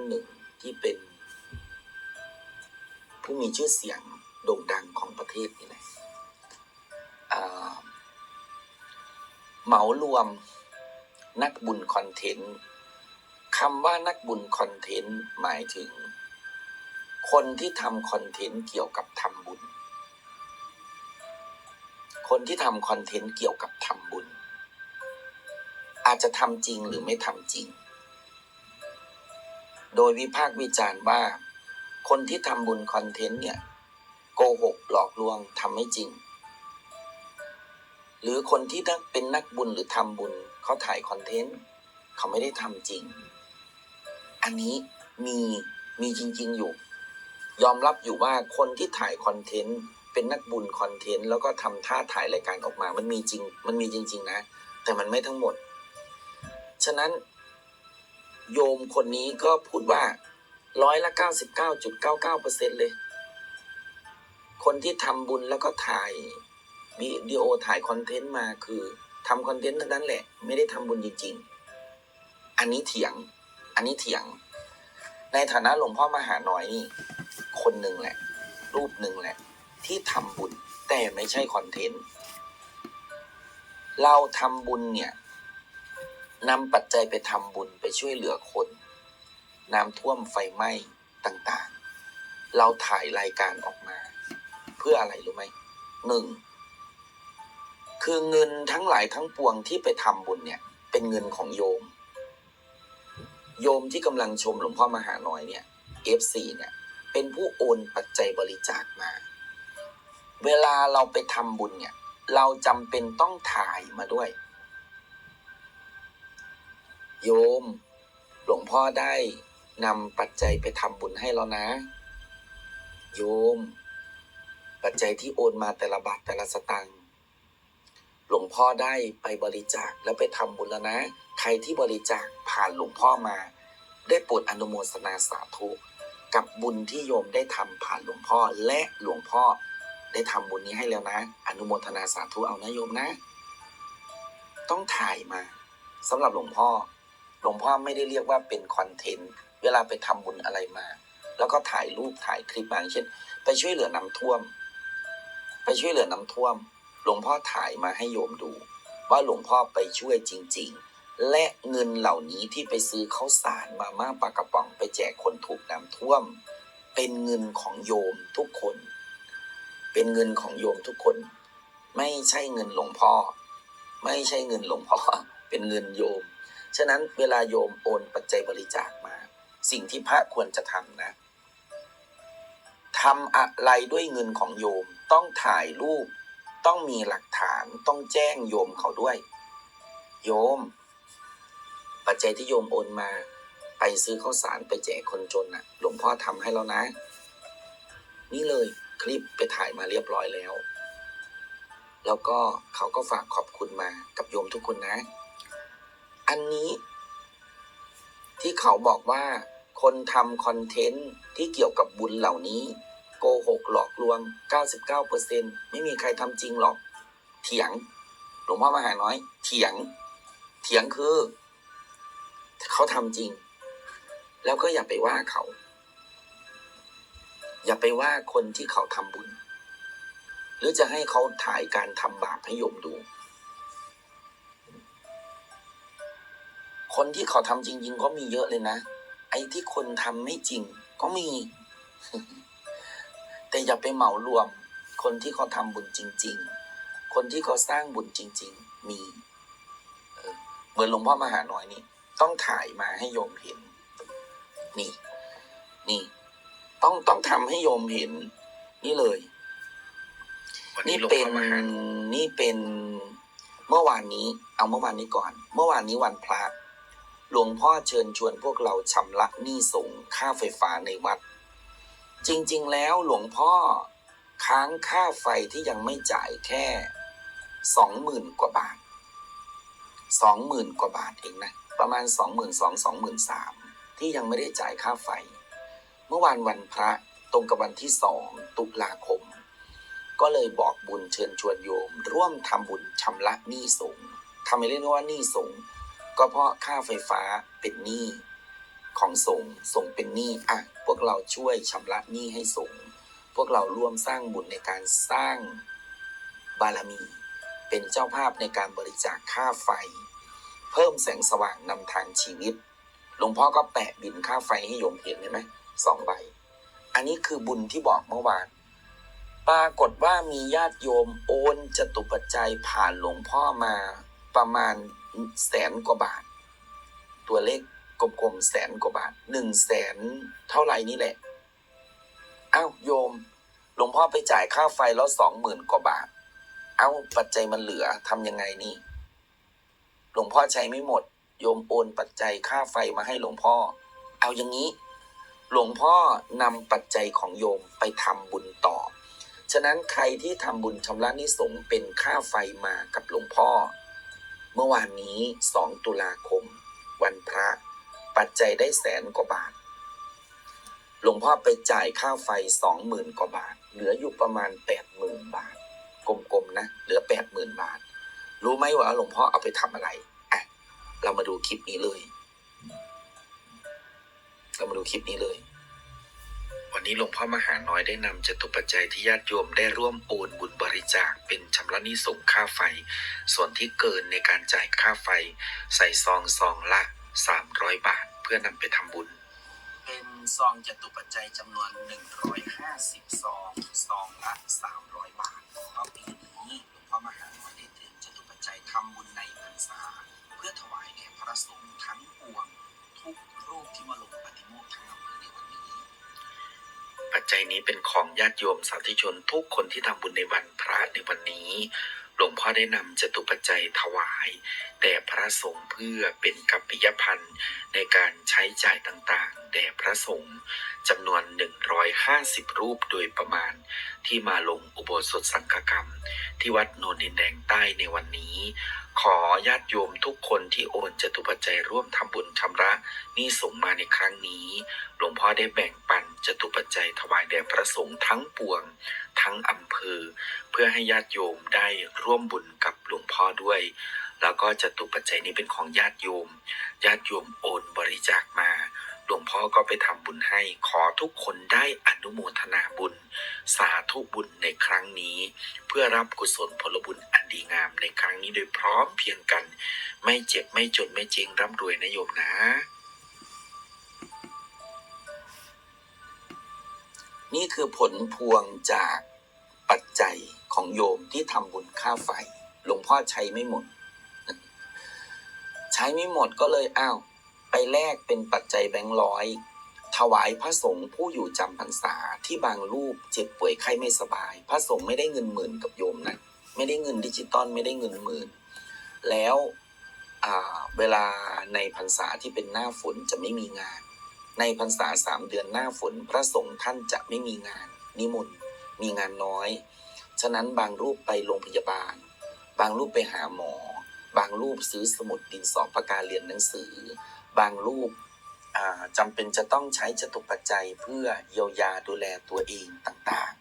านหนึ่งที่เป็น ผู้มีชื่อเสียงโด่งดังของประเทศนี่แหละเหมารวมนักบุญคอนเทนต์คำว่านักบุญคอนเทนต์หมายถึง คนที่ทำคอนเทนต์เกี่ยวกับทำบุญ คนที่ทำคอนเทนต์เกี่ยวกับทำบุญ อาจจะทำจริงหรือไม่ทำจริง โดยวิพากษ์วิจารณ์ว่า คนที่ทำบุญคอนเทนต์เนี่ยโกหกหลอกลวงทำไม่จริง หรือคนที่นักเป็นนักบุญหรือทำบุญเขาถ่ายคอนเทนต์เขาไม่ได้ทำจริง อันนี้มีมีจริง ๆ อยู่ ยอมรับอยู่ว่าคนที่ถ่ายคอนเทนต์เป็นนักบุญคอนเทนต์แล้วก็ทำท่าถ่ายรายการออกมา มันมีจริง มันมีจริง ๆ นะ แต่มันไม่ทั้งหมด ฉะนั้น โยมคนนี้ก็พูดว่าร้อยละเก้าสิบเก้าจุดเก้าเก้าเปอร์เซ็นเลย คนที่ทำบุญแล้วก็ถ่ายวิดีโอถ่ายคอนเทนต์มาคือทำคอนเทนต์เท่านั้นแหละ ไม่ได้ทำบุญจริง ๆ อันนี้เถียง อันนี้เถียง ในฐานะหลวงพ่อมหาหน้อยนี่ คนหนึ่งแหละ รูปหนึ่งแหละ ที่ทำบุญแต่ไม่ใช่คอนเทนต์ เราทำบุญเนี่ย นำปัจจัยไปทำบุญไปช่วยเหลือคน น้ำท่วมไฟไหม้ต่างๆ เราถ่ายรายการออกมา เพื่ออะไรรู้ไหมหนึ่งคือเงินทั้งหลายทั้งปวงที่ไปทำบุญเนี่ย เป็นเงินของโยม โยมที่กำลังชมหลวงพ่อมหาน้อยเนี่ย FC เนี่ยเป็นผู้โอนปัจจัยบริจาคมา เวลาเราไปทำบุญเนี่ย เราจำเป็นต้องถ่ายมาด้วย โยม หลวงพ่อได้นำปัจจัยไปทำบุญให้แล้วนะ โยม ปัจจัยที่โอนมาแต่ละบาทแต่ละสตังค์หลวงพ่อได้ไปบริจาคแล้วไปทำบุญแล้วนะ ใครที่บริจาคผ่านหลวงพ่อมา ได้โปรดอนุโมทนาสาธุกับบุญที่โยมได้ทำผ่านหลวงพ่อและหลวงพ่อได้ทำบุญนี้ให้แล้วนะ อนุโมทนาสาธุเอานะโยมนะ ต้องถ่ายมาสำหรับหลวงพ่อ หลวงพ่อไม่ได้เรียกว่าเป็นคอนเทนต์เวลาไปทำบุญอะไรมา แล้วก็ถ่ายรูปถ่ายคลิปมาเช่น ไปช่วยเหลือน้ำท่วม ไปช่วยเหลือน้ำท่วม หลวงพ่อถ่ายมาให้โยมดู ว่าหลวงพ่อไปช่วยจริง ๆ และเงินเหล่านี้ที่ไปซื้อข้าวสารมาม่าปลากระป๋อง ไปแจกคนถูกน้ำท่วม เป็นเงินของโยมทุกคน เป็นเงินของโยมทุกคน ไม่ใช่เงินหลวงพ่อ ไม่ใช่เงินหลวงพ่อเป็นเงินโยม ฉะนั้นเวลาโยมโอนปัจจัยบริจาคมา สิ่งที่พระควรจะทำนะทำอะไรด้วยเงินของโยมต้องถ่ายรูป ต้องมีหลักฐานต้องแจ้งโยมเขาด้วย โยม ปัจจัยที่โยมโอนมา ไปซื้อข้าวสารไปแจกคนจนน่ะ หลวงพ่อทำให้แล้วนะ นี่เลยคลิปไปถ่ายมาเรียบร้อยแล้ว แล้วก็เขาก็ฝากขอบคุณมากับโยมทุกคนนะ อันนี้ ที่เขาบอกว่า คนทำคอนเทนต์ที่เกี่ยวกับบุญเหล่านี้ โกหกหลอกลวง 99%ไม่มีใครทำจริงหรอก เถียง หลวงพ่อมหาน้อย เถียง เถียงคือ เขาทำจริง แล้วก็อย่าไปว่าเขา อย่าไปว่าคนที่เขาทำบุญ หรือจะให้เขาถ่ายการทำบาปให้โยมดู คนที่เขาทำจริง ๆ ก็มีเยอะเลยนะ ไอ้ที่คนทำไม่จริงก็มี แต่อย่าไปเหมารวม คนที่เขาทำบุญจริง ๆ คนที่เขาสร้างบุญจริง ๆ มีเออเหมือนหลวงพ่อมหาน้อยนี่ ต้องถ่ายมาให้โยมเห็น นี่ นี่ ต้องต้องทำให้โยมเห็น นี่เลยวันนี่นี้หลวงเป็นพ่อมาหานี่เป็นเมื่อวานนี้ เอาเมื่อวานนี้ก่อน เมื่อวานนี้วันพระ หลวงพ่อเชิญชวนพวกเราชำระหนี้สงฆ์ค่าไฟฟ้าในวัด จริงๆแล้วหลวงพ่อค้างค่าไฟที่ยังไม่จ่ายแค่สองหมื่นกว่าบาทสองหมื่นกว่าบาทเองนะ ประมาณสองหมื่นสองสองหมื่นสามที่ยังไม่ได้จ่ายค่าไฟ เมื่อวานวันพระตรงกับวันที่สองตุลาคม ก็เลยบอกบุญเชิญชวนโยม ร่วมทำบุญชำระหนี้สงทำไมเรียกว่าหนี้สงฆ์ ก็เพราะค่าไฟฟ้าเป็นหนี้ของสงฆ์สงฆ์เป็นหนี้อะพวกเราช่วยชำระหนี้ให้สงฆ์พวกเราร่วมสร้างบุญในการสร้างบารมี เป็นเจ้าภาพในการบริจาคค่าไฟ เพิ่มแสงสว่างนำทางชีวิตหลวงพ่อก็แปะบินค่าไฟให้โยมเห็นเห็นไหมสองใบ อันนี้คือบุญที่บอกเมื่อวานปรากฏว่ามีญาติโยมโอนจตุปัจจัยผ่านหลวงพ่อมาประมาณ แสนกว่าบาท ตัวเลขกลมๆแสนกว่าบาทหนึ่งแสนเท่าไหร่นี่แหละอ้าวโยมหลวงพ่อไปจ่ายค่าไฟแล้วสองหมื่นกว่าบาท เอ้าปัจจัยมันเหลือทำยังไงนี่ หลวงพ่อใช้ไม่หมด โยมโอนปัจจัยค่าไฟมาให้หลวงพ่อ เอาอย่างนี้ หลวงพ่อนำปัจจัยของโยมไปทำบุญต่อ ฉะนั้นใครที่ทำบุญชำระนิสงเป็นค่าไฟมากับหลวงพ่อ เมื่อวานนี้ 2 ตุลาคม วันพระ ปัจจัยได้แสนกว่าบาท หลวงพ่อไปจ่ายค่าไฟสองหมื่นกว่าบาท เหลืออยู่ประมาณแปดหมื่นบาท กลมๆนะ เหลือแปดหมื่นบาท รู้ไหมว่าหลวงพ่อเอาไปทำอะไรอะเรามาดูคลิปนี้เลย เรามาดูคลิปนี้เลย วันนี้หลวงพ่อมหาน้อยได้นำจตุปัจจัยที่ญาติโยมได้ร่วมโอนบุญบริจาคเป็นชำระหนี้ส่งค่าไฟ ส่วนที่เกินในการจ่ายค่าไฟ ใส่ซองซองละ 300 บาท เพื่อนำไปทำบุญ เป็นซองจตุปัจจัยจำนวน 150 ซอง ซองละ 300 บาทเพราะปีนี้หลวงพ่อมหาน้อยได้เตรียมจตุปัจจัยทำบุญในพรรษาเพื่อถวายแด่ จจัยนี้เป็นของญาติโยมสาธุชนทุกคนที่ทำบุญในวันพระในวันนี้ หลวงพ่อได้นำจตุปัจจัยถวายแด่พระสงฆ์เพื่อเป็นกัปปิยพันธ์ในการใช้จ่ายต่าง แด่พระสงฆ์จำนวน 150 รูปโดยประมาณ ที่มาลงอุโบสถสังฆกรรม ที่วัดโนนดินแดงใต้ในวันนี้ ขอญาติโยมทุกคนที่โอนจตุปัจจัยร่วมทำบุญชำระนี้สงมาในครั้งนี้ หลวงพ่อได้แบ่งปันจตุปัจจัยถวายแด่พระสงฆ์ทั้งปวง ทั้งอำเภอ เพื่อให้ญาติโยมได้ร่วมบุญกับหลวงพ่อด้วยแล้วก็จตุปัจจัยนี้เป็นของญาติโยม ญาติโยมโอนบริจาคมา หลวงพ่อก็ไปทำบุญให้ ขอทุกคนได้อนุโมทนาบุญ สาธุบุญในครั้งนี้ เพื่อรับกุศลผลบุญอันดีงามในครั้งนี้โดยพร้อมเพียงกัน ไม่เจ็บไม่จนไม่เจงร่ำรวยนะโยมนะ นี่คือผลพวงจากปัจจัยของโยมที่ทำบุญค่าไฟหลวงพ่อใช้ไม่หมด ใช้ไม่หมดก็เลยอ้าว ไปแลกเป็นปัจจัยแบงค์ร้อย ถวายพระสงฆ์ผู้อยู่จำพรรษาที่บางรูปเจ็บป่วยไข้ไม่สบาย พระสงฆ์ไม่ได้เงินหมื่นกับโยมนะไม่ได้เงินดิจิตอลไม่ได้เงินหมื่น แล้วเวลาในพรรษาที่เป็นหน้าฝนจะไม่มีงาน ในพรรษาสามเดือนหน้าฝนพระสงฆ์ท่านจะไม่มีงาน นิมนต์มีงานน้อย ฉะนั้นบางรูปไปโรงพยาบาล บางรูปไปหาหมอ บางรูปซื้อสมุดดินสอประกาเรียนหนังสือ บางรูปอ่าจำเป็นจะต้องใช้จตุปัจจัยเพื่อเยียวยาดูแลตัวเองต่าง